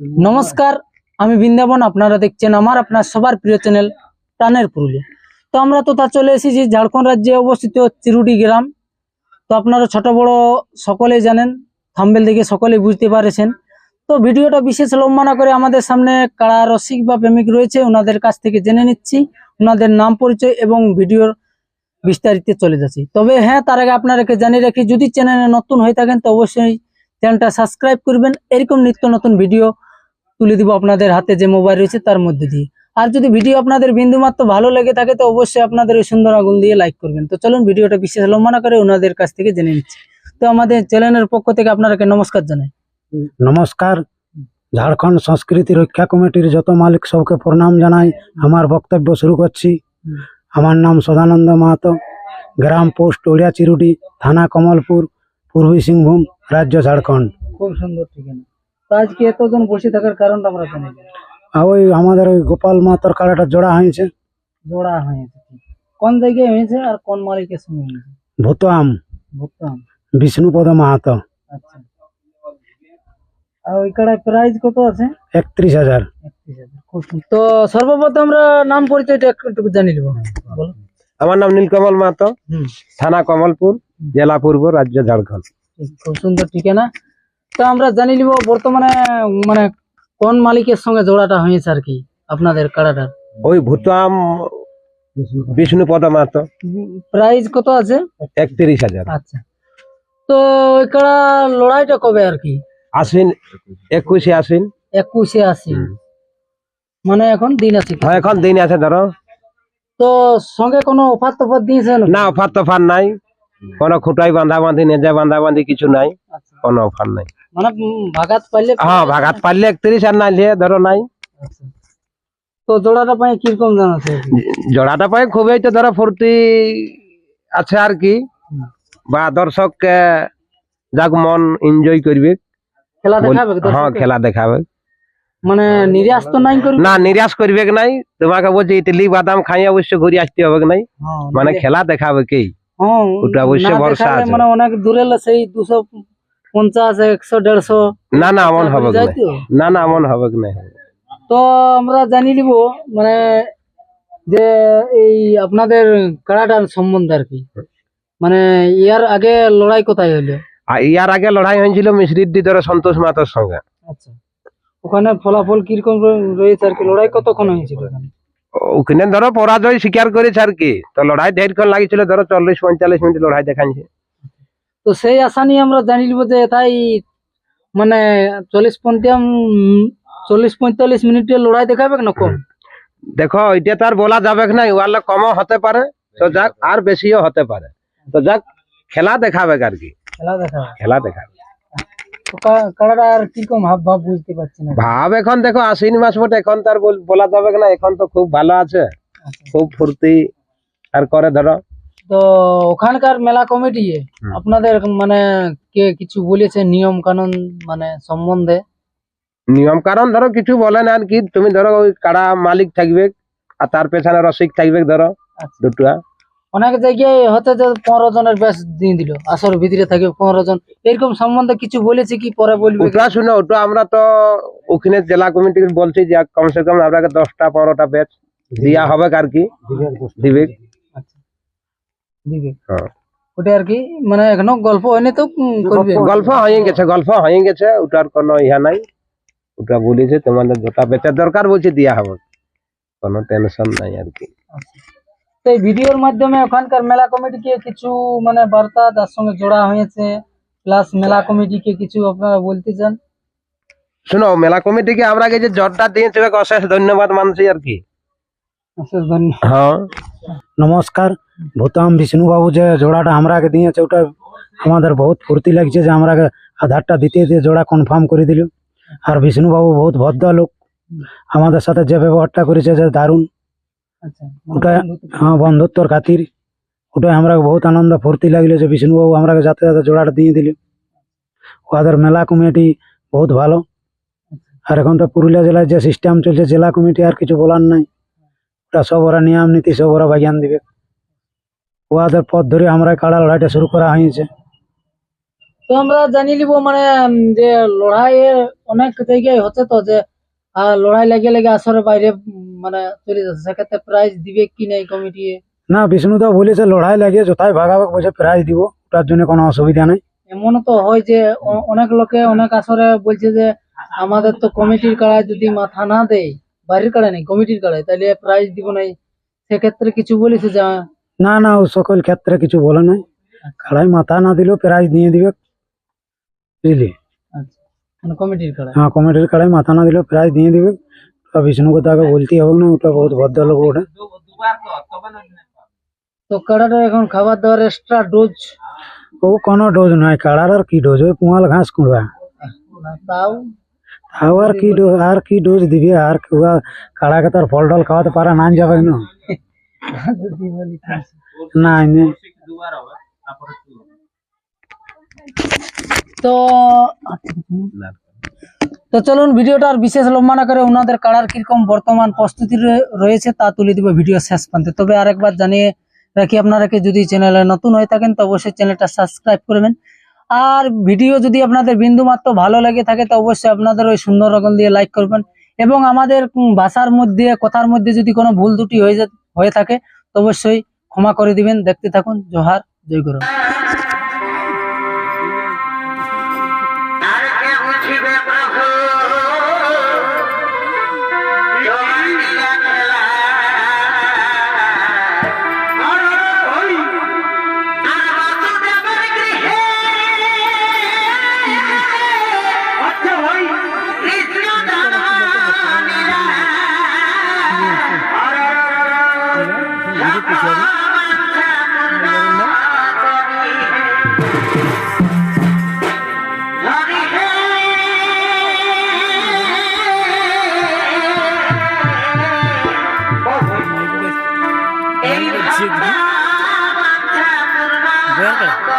নমস্কার, আমি বৃন্দাবন, আপনারা দেখছেন আমার, আপনার সবার প্রিয় চ্যানেল টানের পুরুলিয়া। তো আমরা তো তা চলে এসেছি ঝাড়খণ্ড রাজ্যে অবস্থিত চিরুটি গ্রাম। তো আপনারা ছোট বড় সকলেই জানেন, থাম্বেল দেখে সকলেই বুঝতে পারেছেন। তো ভিডিওটা বিশেষ লম্বা না করে আমাদের সামনে কারা রসিক বা প্রেমিক রয়েছে, ওনাদের কাছ থেকে জেনে নিচ্ছি, ওনাদের নাম পরিচয় এবং ভিডিওর বিস্তারিত চলে যাচ্ছি। তবে হ্যাঁ তার আগে আপনাদেরকে জানিয়ে রাখি, যদি চ্যানেলে নতুন হয়ে থাকেন, তো অবশ্যই চ্যানেলটা সাবস্ক্রাইব করবেন। এরকম নিত্য নতুন ভিডিও তুলে দিব আপনাদের হাতে যে মোবাইল রয়েছে তার মধ্যে দিয়ে। আর যদি ভিডিও আপনাদের বিন্দুমাত্র ভালো লেগে থাকে তো অবশ্যই আপনাদের ওই সুন্দর আগুন দিয়ে লাইক করবেন। তো চলুন ভিডিওটা বিশেষ লম্বা না করে ওনাদের কাছ থেকে জেনে নিচ্ছি। তো আমাদের চ্যানেলের পক্ষ থেকে আপনাদেরকে নমস্কার জানাই। নমস্কার। ঝাড়খণ্ড সংস্কৃতি রক্ষা কমিটির যত মালিক সবকে প্রণাম জানাই। আমার বক্তব্য শুরু করছি। আমার নাম সদানন্দ মাহাতো। গ্রাম পোস্ট ওড়িয়া চিরুটি থানা কমলপুর পূর্বী সিংভূম রাজ্য ঝাড়খণ্ড। খুব সুন্দর ঠিকানা। তো আজকে এতজন বসে থাকার কারণটা আমরা জানি আর ওই আমাদের ওই গোপাল মাহাতোর কাড়াটা জোড়া হয়েছে। জোড়া হয়েছে কোন জায়গায় হয়েছে আর কোন মালিকের সঙ্গে হয়েছে? ভূতাম ভুগতাম বিষ্ণুপদ মাহাতো। আচ্ছা। আর ওই কাড়ায় প্রাইস কত আছে? একত্রিশ হাজার। তো সর্বপ্রথম আমরা নাম পরিচয়টা একটু একটু জানি নেব বলো। আমার নাম নীলকমল মাহাতো থানা কমলপুর জেলা পূর্ব রাজ্য ঝাড়খণ্ড। খুব সুন্দর ঠিকানা। তো আমরা জানি নিব বর্তমানে মানে কোন মালিকের সঙ্গে জোড়াটা হয়েছে আর কি আপনাদের কাড়াটার ওই ভূতাম বিষ্ণুপদ মাহাতো। প্রাইস কত আছে? একত্রিশ হাজার। আচ্ছা। তো ওই কাড়া লড়াইটা কবে আর কি? আশ্বিন একুশে আশ্বিন। একুশে হুম। মানে এখন দিন আছে হ্যাঁ এখন দিন আছে ধরো। তো সঙ্গে কোনো অফার টফার দিয়েছে না না অফার তফার নাই। কোনো খুঁটাই বাঁধা বাঁধি নেজা বাঁধা বাঁধি কিছু নাই। আচ্ছা। কোনো অফার নাই। মানে ভাগাত হ্যাঁ ভাগাত পারলে একত্রিশ আর নাইলে ধরো নাই। আচ্ছা। তো জোড়াটা পাই কীরকম দাম আছে? জোড়াটা পাই খুবই তো ধরো ফুর্তি আছে আর কি। বা দর্শককে যাক মন এনজয় করবে। খেলা দেখাবে হ্যাঁ খেলা দেখাবে। মানে নিরাশ তো নাই করবে? না নিরাশ করবে কি নাই? তোমাকে বলছি ইডলি বাদাম খাই অবশ্য ঘুরে আসতে হবে কি নাই? হ্যাঁ, মানে খেলা দেখাবে কি? হ্যাঁ, ওটা অবশ্যই না ভরসা আছে। মানে অনেক দূরে সেই দুশো পঞ্চাশ একশো দেড়শো। না না এমন হবে? না। না এমন হবে নাই তো আমরা জানি নিব মানে যে এই আপনাদের কাড়াটার সম্বন্ধে আর কি। মানে ইয়ার আগে লড়াই কোথায় আর ইয়ার আগে লড়াই হয়েছিল মিশ্রির দি ধরো সন্তোষ মাতার সঙ্গে। আচ্ছা। ওখানে ফলাফল কীরকম রয়েছে আর কি? লড়াই কতক্ষণ হয়েছিল ওখানে? ওখানে ধরো পরাজয় স্বীকার করেছে আর কি। তো লড়াই দেড়ক্ষণ লাগিয়েছিল ধরো চল্লিশ পঁয়তাল্লিশ মিনিট লড়াই দেখাচ্ছে তো সেই আশা নিয়ে আমরা জানি নিব যে তাই মানে চল্লিশ পঞ্চাম চল্লিশ পঁয়তাল্লিশ মিনিটের লড়াই দেখাবে না কম? দেখো এটা তো আর বলা যাবে নাই ওয়ারলে কমও হতে পারে। তো যাক আর বেশিও হতে পারে। তো যাক খেলা দেখাবে আর কি। খেলা দেখাবে। খেলা দেখাবে। ভাব ভাব বুঝতে পারছি না। ভাব এখন দেখো আশ্বিন মাস এখন তো আর বলা যাবে কি না এখন তো খুব ভালো আছে। আচ্ছা। খুব ফুর্তি আর করে ধরো। তো ওখানকার মেলা কমিটি আপনাদের মানে কে কিছু বলেছে নিয়ম কানুন মানে সম্বন্ধে? নিয়ম কারণ ধরো কিছু বলে না আর কি তুমি ধরো ওই কাড়া মালিক থাকবে আর তার পেছনে রসিক থাকবে ধরো আচ্ছা। দুটা অনেক জায়গায় হতে যে পনেরো জনের ব্যাস দিয়ে দিল আসর ভিতরে থাকে পনেরো জন। এরকম সম্বন্ধে কিছু বলেছে কি পরে বলবে? ওটা শুনে ওটা আমরা তো ওখানে জেলা কমিটি বলছি যে কমসে কম আপনাকে দশটা পনেরোটা ব্যাচ দেওয়া হবে আর কি। দিবে দিবে হ্যাঁ। ওটা আর কি মানে এখনও গল্প হয়নি তো উম, করবে গল্প হয়ে গেছে গল্প হয়ে গেছে ওটার কোনো ইহা নাই ওটা বলেছে তোমাদের যেটা বেচার দরকার বলছে দেওয়া হবে কোনো টেনশন নাই আর কি আচ্ছা। তো এই ভিডিওর মাধ্যমে ওখানকার মেলা কমিটিকে কিছু মানে বার্তা তার সঙ্গে জোড়া হয়েছে প্লাস মেলা কমিটিকে কিছু আপনারা বলতে চান শোনো মেলা কমিটিকে আমরা যে জটটা দিয়েছে ওকে অশেষ ধন্যবাদ মানছি আর কি অশেষ ধন্যবাদ হ্যাঁ নমস্কার ভূতাম বিষ্ণুবাবু যে জোড়াটা আমরাকে দিয়েছে ওটা আমাদের বহুত ফুর্তি লাগছে যে আমরাকে আধারটা দিতে দিয়ে জোড়া কনফার্ম করে দিল আর বিষ্ণুবাবু বহুত ভদ্র লোক আমাদের সাথে যে ব্যবহারটা করেছে যে দারুণ ওটা- হ্যাঁ বন্ধুত্বর খাতির ওটাই আমরা বহুত আনন্দ ফুর্তি লাগল যে বিষ্ণুবাবু আমরা যাতে যাতে জোড়াটা দিয়ে দিল ওদের মেলা কমিটি বহুত ভালো আর এখন তো পুরুলিয়া জেলায় যে সিস্টেম চলছে জেলা কমিটি আর কিছু বলার নাই ওটা সব ওরা নিয়ম নীতি সব ওরা বাগান দিবে। ওদের পথ ধরে আমরা কাড়া লড়াইটা শুরু করা হয়েছে। তো আমরা জানি নিব মানে যে লড়াই অনেক জায়গায় হচ্ছে তো যে লড়াই লেগে লেগে আসরে বাইরে মানে চলে যাচ্ছে। সেক্ষেত্রে প্রাইজ দিবে কি নাই কমিটি না বিষ্ণুদা বলেছে লড়াই লাগিয়ে যথায় ভাগাভাগ বসে প্রাইজ দিব ওটার জন্য কোনো অসুবিধা নেই। এমনও তো হয় যে অনেক লোকে অনেক আসরে বলছে যে আমাদের তো কমিটির কাড়ায় যদি মাথা না দেয় বাইরের কাড়ায় নেই কমিটির কাড়ায়। তাহলে প্রাইজ দিব নাই সেক্ষেত্রে কিছু বলেছে যা? না না ও সকল ক্ষেত্রে কিছু বলে নাই। কাড়াই মাথা না দিলেও প্রাইজ দিয়ে দিবে। বুঝলি? আচ্ছা। মানে কমিটির কাড়ায়? হ্যাঁ কমিটির মাথা না দিলেও প্রাইজ দিয়ে দিবে। ওটা বিষ্ণুকে তাকে বলতেই হবে না ওটা বহুত ভদ্রলোক ওটা। তো এখন খাবার দাবার এক্সট্রা ডোজ ও কোনো ডোজ নয় কাড়ার আর কি ডোজ ওই পুয়াল ঘাস কুড়বা তাও তাও আর কি ডোজ আর কি ডোজ দিবে? আর কি ওরা কাড়াকে তার ফল টল খাওয়াতে পারা না যাবে না। না তো তো চলুন ভিডিওটা আর বিশেষ লম্বা না করে ওনাদের কাড়ার কীরকম বর্তমান প্রস্তুতি রয়েছে তা তুলে দিব ভিডিও শেষ প্রান্তে। তবে আরেকবার জানিয়ে রাখি, আপনারা যদি চ্যানেলে নতুন হয়ে থাকেন, তো অবশ্যই চ্যানেলটা সাবস্ক্রাইব করবেন আর ভিডিও যদি আপনাদের বিন্দুমাত্র ভালো লাগে থাকে, তো অবশ্যই আপনাদের ওই সুন্দর রকম দিয়ে লাইক করবেন। এবং আমাদের ভাষার মধ্যে, কথার মধ্যে যদি কোনো ভুল ত্রুটি হয়ে হয়ে থাকে, তো অবশ্যই ক্ষমা করে দিবেন। দেখতে থাকুন, জোহার, জয় গুরু। Duncan.